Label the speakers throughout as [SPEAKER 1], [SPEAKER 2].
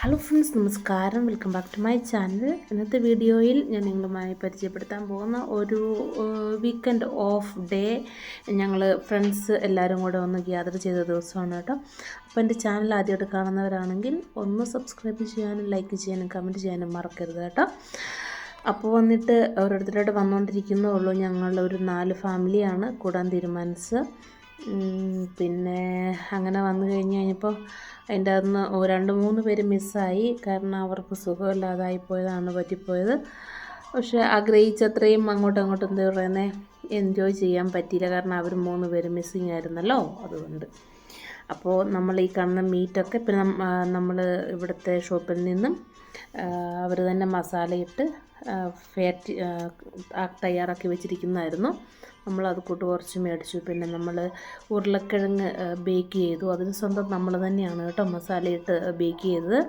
[SPEAKER 1] Hello friends നമസ്കാരം. Welcome back to my channel ഇന്നത്തെ വീഡിയോയിൽ ഞാൻ നിങ്ങളുമായി പരിചയപ്പെടുത്താൻ പോകുന്ന ഒരു വീക്കെൻഡ് ഓഫ് ഡേ ഞങ്ങൾ ഫ്രണ്ട്സ് എല്ലാവരും കൂടെ ഒന്ന് ഗ്യാദർ ചെയ്ത ദിവസമാണ് കേട്ടോ. അപ്പോൾ എന്റെ ചാനൽ ആദ്യമായിട്ട് കാണുന്നവരാണെങ്കിൽ ഒന്ന് സബ്സ്ക്രൈബ് ചെയ്യാനും ലൈക്ക് ചെയ്യാനും കമന്റ് ചെയ്യാനും മറക്കരുത് കേട്ടോ. അപ്പോൾ വന്നിട്ട് ഓരോരുത്തരോട് വന്നുകൊണ്ടിരിക്കുന്നേ ഉള്ളൂ. ഞങ്ങളുടെ ഒരു നാല് ഫാമിലിയാണ് കൂടാൻ തീരുമാനിച്ചത്. ഉം, പിന്നെ അങ്ങനെ വന്നു കഴിഞ്ഞ് കഴിഞ്ഞപ്പോൾ അതിന്റെ അന്ന് രണ്ട് മൂന്ന് പേര് മിസ്സായി. കാരണം അവർക്ക് സുഖമില്ലാതായി പോയതാണ് പറ്റിപ്പോയത്. പക്ഷേ ആഗ്രഹിച്ചത്രയും അങ്ങോട്ടും അങ്ങോട്ടും എന്താ പറയുന്നത് എൻജോയ് ചെയ്യാൻ പറ്റിയില്ല. കാരണം അവർ മൂന്ന് പേര് മിസ്സിങ് ആയിരുന്നല്ലോ അതുകൊണ്ട്. അപ്പോൾ നമ്മൾ ഈ കാണുന്ന മീറ്റൊക്കെ പിന്നെ നമ്മൾ ഇവിടുത്തെ ഷോപ്പിൽ നിന്നും അവർ തന്നെ മസാലയിട്ട് ഫാറ്റ് തയ്യാറാക്കി വെച്ചിരിക്കുന്നതായിരുന്നു. നമ്മൾ അത് കൂട്ട് കുറച്ച് മേടിച്ചു. പിന്നെ നമ്മൾ ഉരുളക്കിഴങ്ങ് ബേക്ക് ചെയ്തു. അതിന് സ്വന്തം നമ്മൾ തന്നെയാണ് കേട്ടോ മസാലയിട്ട് ബേക്ക് ചെയ്തത്.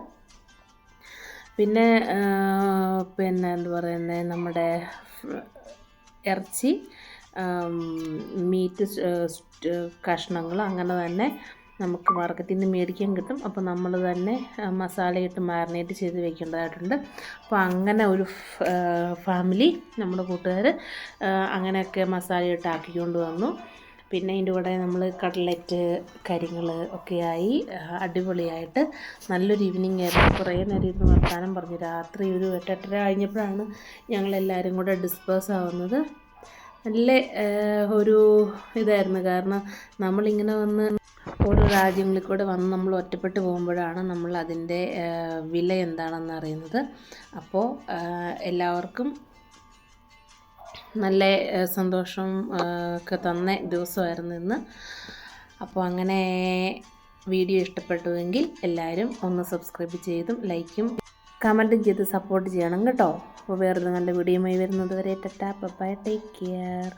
[SPEAKER 1] പിന്നെ പിന്നെ എന്താ പറയുന്നത് നമ്മുടെ ഇറച്ചി മീറ്റ് കഷ്ണങ്ങൾ അങ്ങനെ തന്നെ നമുക്ക് മാർക്കറ്റിൽ നിന്ന് മേടിക്കാൻ കിട്ടും. അപ്പോൾ നമ്മൾ തന്നെ മസാല മസാലയിട്ട് മാറിനേറ്റ് ചെയ്ത് വെക്കേണ്ടതായിട്ടുണ്ട്. അപ്പോൾ അങ്ങനെ ഒരു ഫാമിലി നമ്മുടെ കൂട്ടുകാർ അങ്ങനെയൊക്കെ മസാലയിട്ട് ആക്കിക്കൊണ്ട് വന്നു. പിന്നെ അതിന്റെ കൂടെ നമ്മൾ കട്ട്ലറ്റ് കാര്യങ്ങൾ ഒക്കെയായി അടിപൊളിയായിട്ട് നല്ലൊരു ഈവനിങ് ആയിരുന്നു. കുറേ നേരം ഇരുന്ന് വർത്താനം പറഞ്ഞു. രാത്രി ഒരു എട്ടെട്ടര കഴിഞ്ഞപ്പോഴാണ് ഞങ്ങളെല്ലാവരും കൂടെ ഡിസ്പേഴ്സ് ആവുന്നത്. നല്ല ഒരു ഇതായിരുന്നു. കാരണം നമ്മളിങ്ങനെ വന്ന് ഓരോ രാജ്യങ്ങളിൽ കൂടെ വന്ന് നമ്മൾ ഒറ്റപ്പെട്ട് പോകുമ്പോഴാണ് നമ്മൾ അതിന്റെ വില എന്താണെന്ന് അറിയുന്നത്. അപ്പോൾ എല്ലാവർക്കും നല്ല സന്തോഷം ഒക്കെ തന്ന ദിവസമായിരുന്നു ഇന്ന്. അപ്പോൾ അങ്ങനെ വീഡിയോ ഇഷ്ടപ്പെട്ടുവെങ്കിൽ എല്ലാവരും ഒന്ന് സബ്സ്ക്രൈബ് ചെയ്തും ലൈക്കും കമന്റും ചെയ്ത് സപ്പോർട്ട് ചെയ്യണം കേട്ടോ. അപ്പോൾ വേറൊരു നല്ല വീഡിയോയുമായി വരുന്നത് വരെ ടെറ്റാ ബൈ ടേക്ക് കെയർ.